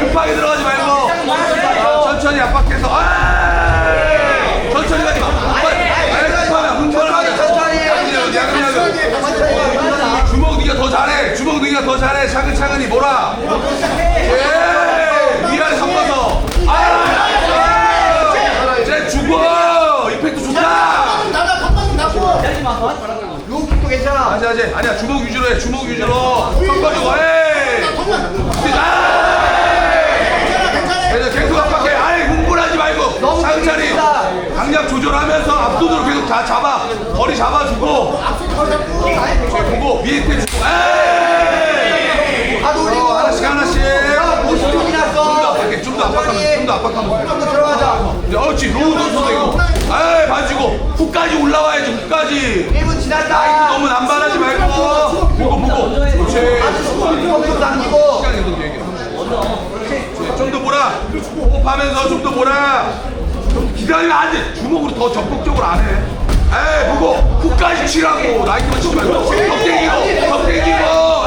급하게 들어가지 말고 천천히 압박해서 아! 천천히 가지 마. 주먹 네가 더 잘해. 주먹 네가 더 잘해. 차근차근히 몰아. 예. 미안 섞어서. 아. 쟤 죽어. 이펙트 좋다. 나나 바빠서 나고. 하지 마. 요 킥도 괜찮아. 아니 아니 아니야 주먹 위주로 해. 주먹 위주로. 턱 가지고 해. 계속 다 잡아. 거리 잡아주고. 쟤 보고 위에 테 주고. 에이. 어, 하나씩 하나씩. 야, 50쪽이 났어. 좀더 압박해. 좀더 압박하면서. 좀더 압박하면서. 좀더 들어가자. 이제 어찌 로우 선수도 이거. 에이 봐주고. 훅까지 올라와야지. 훅까지. 1분 지났다. 너무 남발하지 말고. 보고 보고. 그렇지. 거기서 당기고. 시간 계속 얘기해. 좀더 몰아. 호흡하면서 좀더 몰아. 좀 기다리면 안 돼. 주먹으로 더 적극적으로 안 해. 에이, 보고 훅까지 치라고. 나이트만 치지 말고. 턱 땡기고, 턱 땡기고,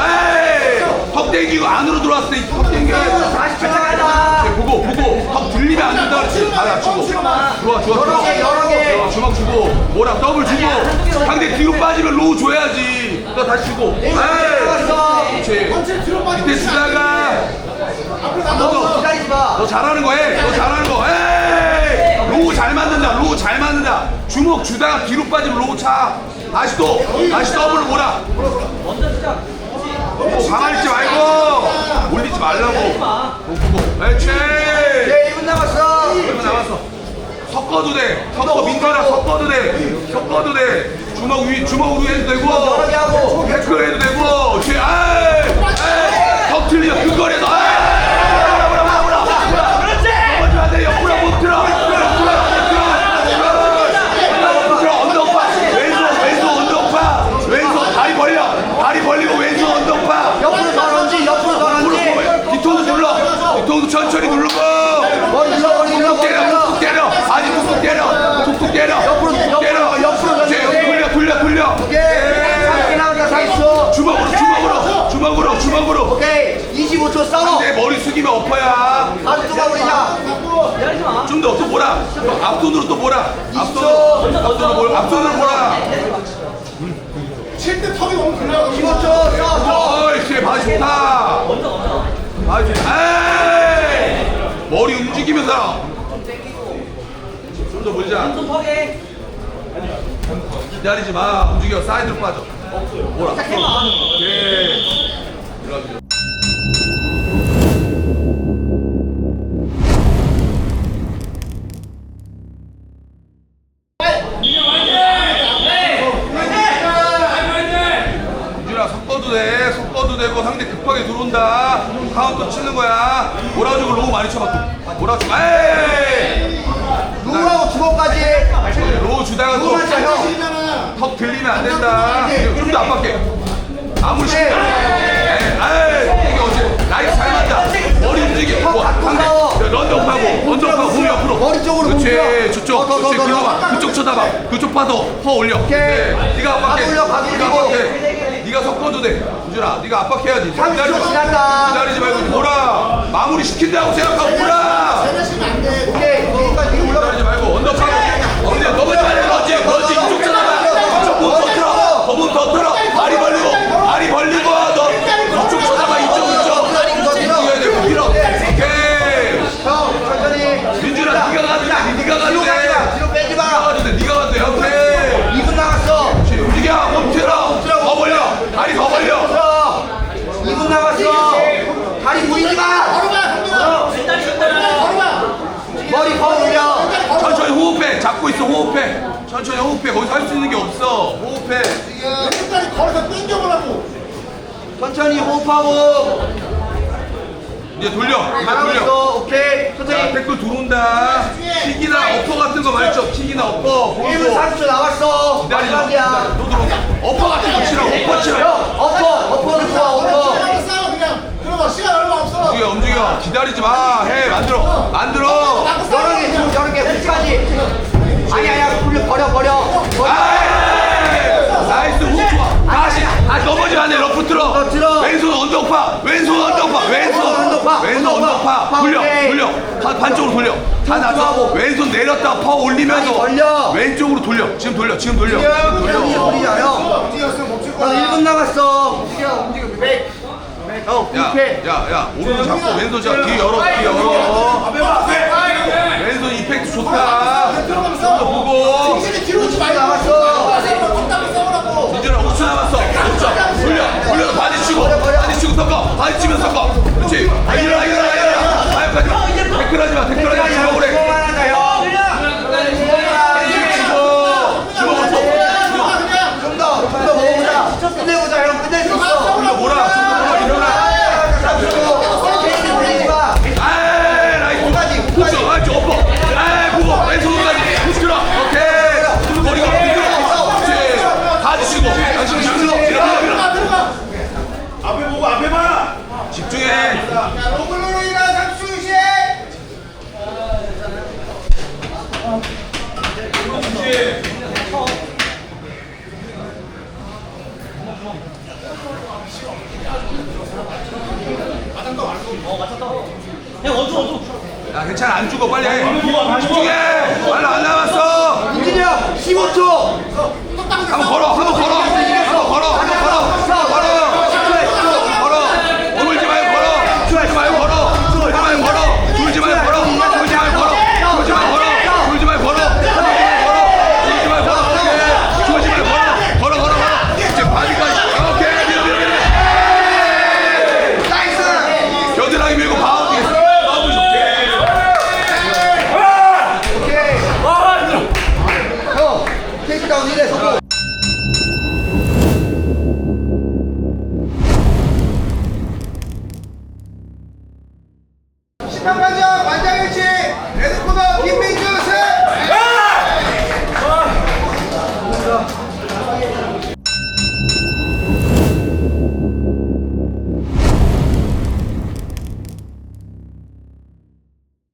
에이. 턱 땡기고 안으로 들어왔을 때턱 땡겨. 다시 들어가자. 에이, 보고, 보고. 턱 들리면 안 된다 그랬지. 다 낮추고. 좋아, 좋아, 좋아. 여러 개, 여러 개. 좋아, 주먹 주고. 뭐라 더블 주고. 상대 뒤로 빠지면 로우 줘야지. 또 다시 주고. 에이. 들어갔어. 그렇지. 밑에 주다가. 기다리지 마. 너 잘하는 거 해. 너 잘하는 거. 에이! 로우 잘 만든다. 로우 잘 만든다. 주먹 주다가 뒤로 빠지면 로우 차. 다시 또. 다시 더블 몰아. 어, 가만히 있지 말고. 올리지 말라고. 보고. 그렇지. 네, 1분 남았어. 얼마 남았어? 섞어도 돼. 섞어 민규랑 섞어도 돼. 섞어도 돼. 주먹 위 주먹으로 해도 되고. 여러 개 하고. 태클 해도 되고. 제 에이! 에이! 턱 틀려. 25초 싸워. 내 머리 숙이면 엎어야. 다시 뚫어버리자. 좀더 또 몰아. 또 앞손으로 또 몰아. 앞손으로, 앞손으로 몰아. 앞손으로 몰아. 칠때 턱이 너무 길어요 15초 싸워. 어이씨, 바 좋다. 바 좋다. 에이! 머리 움직이면서. 좀더 몰자. 기다리지 마. 움직여. 사이드로 빠져. 몰아. 오케이. 섞어도 돼 섞어도 되고 상대 급하게 들어온다. 카운터 치는 거야. 몰아주고 로우 많이 쳐봐 몰아주고. 에이! 누구하고 주먹까지. 로우 주다가 누구만 쳐, 형. 또턱 들리면 안 된다. 좀더 압박해 아무리 네. 쉽게 에이 이게 어째? 라이트 잘 맞다. 머리 움직여. 뭐, 상대. 런던하고. 언덕하고 몸 옆으로. 머리 쪽으로 몸 그렇지. 저쪽. 그렇지. 그쪽 쳐다봐. 그쪽 봐서 퍼 올려. 네, 네가 압박해 가 돌려, 가 돌리고. 네가 섞어도 돼. 유준아 네가 압박해야지. 30초 지났다. 기다리지 말고 몰아. 마무리 시킨다고 생각하고 몰아. 내려시면 안 돼. 오케이. 여기까지 뒤로 올라가. 기다리지 말고 잘해 너지 너지 이쪽 천천히 호흡해. 거기서 할 수 있는 게 없어. 호흡해. 왼쪽다리 걸어서 땡겨보라고. 천천히 호흡하고. 이제 돌려. 이제 잘하고 돌려. 있어. 오케이. 자 천천히. 태클 들어온다. 킥이나 어퍼 같은 거 말죠? 킥이나 어퍼. 1분 보고 30초 남았어. 기다리지 마. 마지막이야. 또 들어온다. 어퍼 같은 거 치라고. 어퍼 형, 치라고. 엎어는 좋아, 엎어. 시간을 싸워 그냥. 들어봐. 시간 얼마 없어. 움직여 움직여. 기다리지 마 해. 만들어 만들어 아, 돌려 오케이. 돌려 반, 반쪽으로 돌려 다 아, 나서 아. 왼손 내렸다 퍼 올리면서 돌려. 왼쪽으로 돌려 지금 돌려 지금 돌려 지금 돌려 움직여요. 움직였으면 멈출 나 거야. 1분 남았어. 움직여, 움직여. 백. 어, 야, 야, 야, 오른손 잡고 왼손 잡고 뒤 열어, 뒤 열어. 네. 왼손 이펙트 좋다. 들어가면서 보고. 정신이 뒤로 오지 말고. 나갔어. 잘 안 죽어 빨리 해. 죽여.